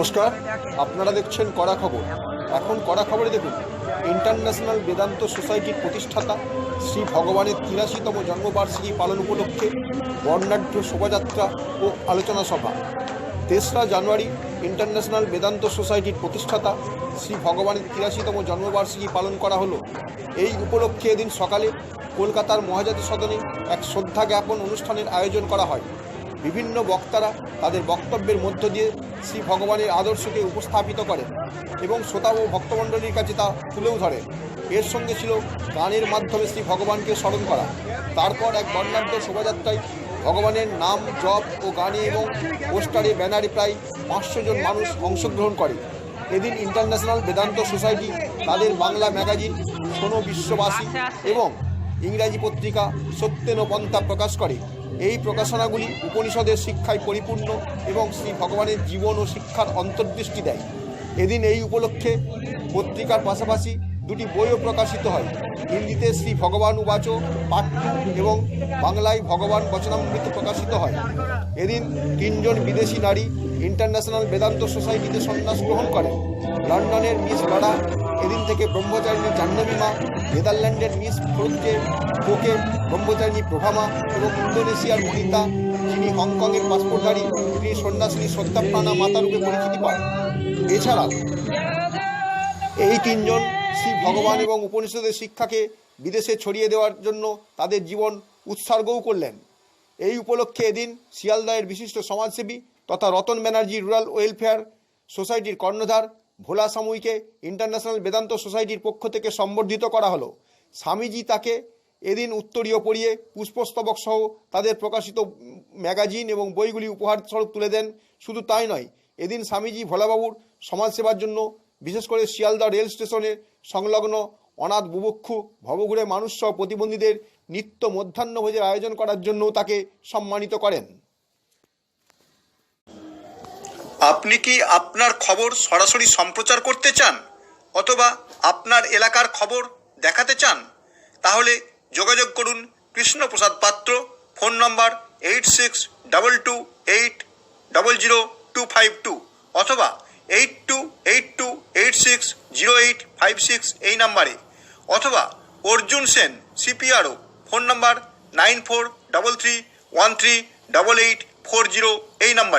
নমস্কার, আপনারা দেখছেন কড়া খবর। এখন কড়া খবরে দেখুন ইন্টারন্যাশনাল বেদান্ত সোসাইটির প্রতিষ্ঠাতা শ্রী ভগবানের তিরাশিতম জন্মবার্ষিকী পালন উপলক্ষে বর্ণাঢ্য শোভাযাত্রা ও আলোচনা সভা। তেসরা জানুয়ারি ইন্টারন্যাশনাল বেদান্ত সোসাইটির প্রতিষ্ঠাতা শ্রী ভগবানের তিরাশিতম জন্মবার্ষিকী পালন করা হলো। এই উপলক্ষে এদিন সকালে কলকাতার মহাজাতি সদনে এক শ্রদ্ধা জ্ঞাপন অনুষ্ঠানের আয়োজন করা হয়। বিভিন্ন বক্তারা তাদের বক্তব্যের মধ্য দিয়ে শ্রী ভগবানের আদর্শকে উপস্থাপিত করেন এবং শ্রোতা ও ভক্তমণ্ডলীর কাছে তা তুলেও ধরেন। এর সঙ্গে ছিল গানের মাধ্যমে শ্রী ভগবানকে স্মরণ করা। তারপর এক বর্ণাঢ্য শোভাযাত্রায় ভগবানের নাম জপ ও গানে এবং পোস্টারে ব্যানারে প্রায় পাঁচশো জন মানুষ অংশগ্রহণ করে। এদিন ইন্টারন্যাশনাল বেদান্ত সোসাইটি তাদের বাংলা ম্যাগাজিন শোনো বিশ্ববাসী এবং ইংরাজি পত্রিকা সত্যেন পন্থা প্রকাশ করে। এই প্রকাশনাগুলি উপনিষদের শিক্ষায় পরিপূর্ণ এবং শ্রী ভগবানের জীবন ও শিক্ষার অন্তর্দৃষ্টি দেয়। এদিন এই উপলক্ষে পত্রিকার পাশাপাশি দুটি বইও প্রকাশিত হয়। হিন্দিতে শ্রী ভগবান উবাচ পাঠ এবং বাংলায় ভগবান বচনামৃত প্রকাশিত হয়। এদিন তিনজন বিদেশি নারী ইন্টারন্যাশনাল বেদান্ত সোসাইটিতে সন্ন্যাস গ্রহণ করেন। লন্ডনের মিস লড়া এদিন থেকে ব্রহ্মচারিণী জাহ্নবী মা, নেদারল্যান্ডের মিস ফ্রোজকে কোকে ব্রহ্মচারিণী প্রভামা এবং ইন্দোনেশিয়ার মনিতা যিনি হংকংয়ের পাসপোর্টধারী, তিনি সন্ন্যাসিনী সত্যাপ্রাণা মাতারূপে পরিচিতি পান। এছাড়া এই তিনজন শ্রী ভগবান এবং উপনিষদের শিক্ষাকে বিদেশে ছড়িয়ে দেওয়ার জন্য তাদের জীবন উৎসর্গও করলেন। এই উপলক্ষে এদিন শিয়ালদায়ের বিশিষ্ট সমাজসেবী তথা রতন ব্যানার্জি রুরাল ওয়েলফেয়ার সোসাইটির কর্ণধার ভোলা সাময়িকে ইন্টারন্যাশনাল বেদান্ত সোসাইটির পক্ষ থেকে সম্বর্ধিত করা হলো। স্বামীজি তাকে এদিন উত্তরীয় পড়িয়ে পুষ্পস্তবক সহ তাদের প্রকাশিত ম্যাগাজিন এবং বইগুলি উপহার স্বরূপ তুলে দেন। শুধু তাই নয়, এদিন স্বামীজি ভোলাবাবুর সমাজসেবার জন্য বিশেষ করে শিয়ালদা রেল স্টেশনে সংলগ্ন অনাথ বুভুক্ষু, ভবঘুরে মানুষসহ প্রতিবন্ধীদের নিত্য মধ্যাহ্নভোজের আয়োজন করার জন্য তাকে সম্মানিত করেন। আপনি কি আপনার খবর সরাসরি সম্প্রচার করতে চান অথবা আপনার এলাকার খবর দেখাতে চান? তাহলে যোগাযোগ করুন Krishnaprasad Patra, phone number eight six double two eight double zero two five two অথবা eight two eight two eight six zero eight five six এই নাম্বারে। অথবা Arjun Sen CPRO phone number nine four double three one three double eight four zero এই নাম্বারে।